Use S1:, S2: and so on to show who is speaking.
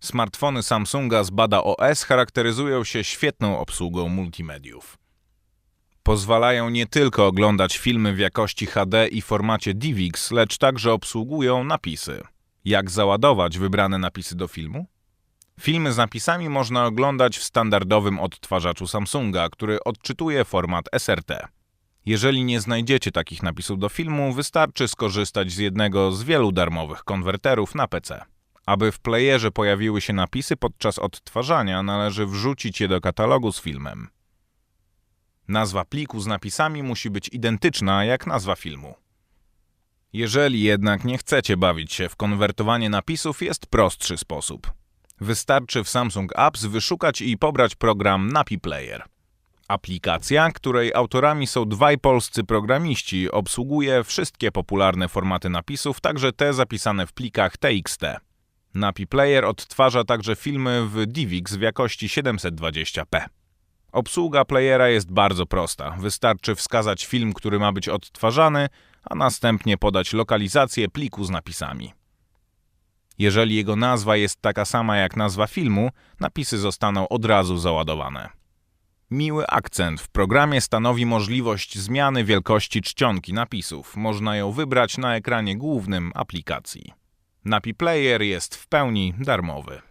S1: Smartfony Samsunga z Bada OS charakteryzują się świetną obsługą multimediów. Pozwalają nie tylko oglądać filmy w jakości HD i formacie DivX, lecz także obsługują napisy. Jak załadować wybrane napisy do filmu? Filmy z napisami można oglądać w standardowym odtwarzaczu Samsunga, który odczytuje format SRT. Jeżeli nie znajdziecie takich napisów do filmu, wystarczy skorzystać z jednego z wielu darmowych konwerterów na PC. Aby w playerze pojawiły się napisy podczas odtwarzania, należy wrzucić je do katalogu z filmem. Nazwa pliku z napisami musi być identyczna jak nazwa filmu. Jeżeli jednak nie chcecie bawić się w konwertowanie napisów, jest prostszy sposób. Wystarczy w Samsung Apps wyszukać i pobrać program Napi Player. Aplikacja, której autorami są dwaj polscy programiści, obsługuje wszystkie popularne formaty napisów, także te zapisane w plikach TXT. Napi Player odtwarza także filmy w DivX w jakości 720p. Obsługa playera jest bardzo prosta. Wystarczy wskazać film, który ma być odtwarzany, a następnie podać lokalizację pliku z napisami. Jeżeli jego nazwa jest taka sama jak nazwa filmu, napisy zostaną od razu załadowane. Miły akcent w programie stanowi możliwość zmiany wielkości czcionki napisów. Można ją wybrać na ekranie głównym aplikacji. Napi Player jest w pełni darmowy.